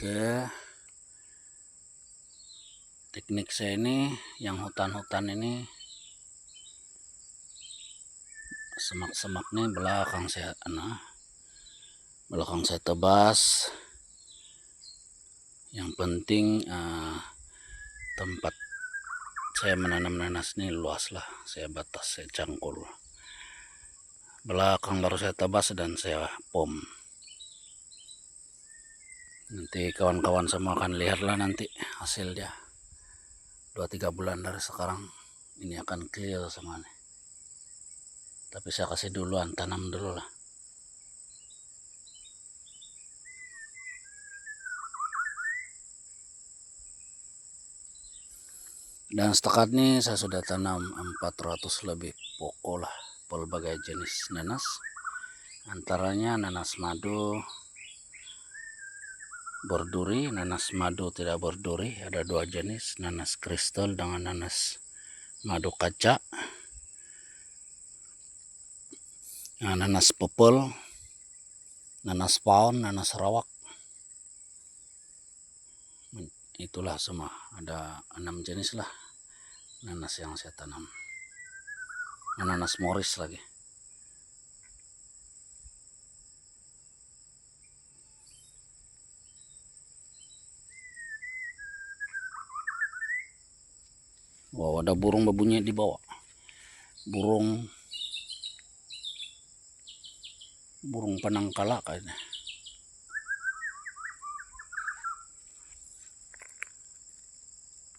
Oke. Teknik saya ini yang hutan-hutan ini semak-semak nih belakang saya ano, belakang saya tebas. Yang penting uh, tempat saya menanam nanas ini luas lah. Saya batas, saya cangkul. Belakang baru saya tebas dan saya pom. Nanti kawan-kawan semua akan lihatlah nanti hasilnya. 2-3 bulan dari sekarang ini akan clear semua nih. Tapi saya kasih duluan, tanam dulu lah. Dan setakat ini saya sudah tanam 400 lebih pokok lah pelbagai jenis nanas. Antaranya nanas madu, borduri, nanas madu tidak borduri, ada dua jenis, nanas kristal dengan nanas madu kaca. Nah, nanas popol, nanas paon, nanas rawak. Itulah semua, ada enam jenis lah nanas yang saya tanam. Nanas moris lagi. Wow, ada burung berbunyi di bawah. Burung burung penangkala kayaknya.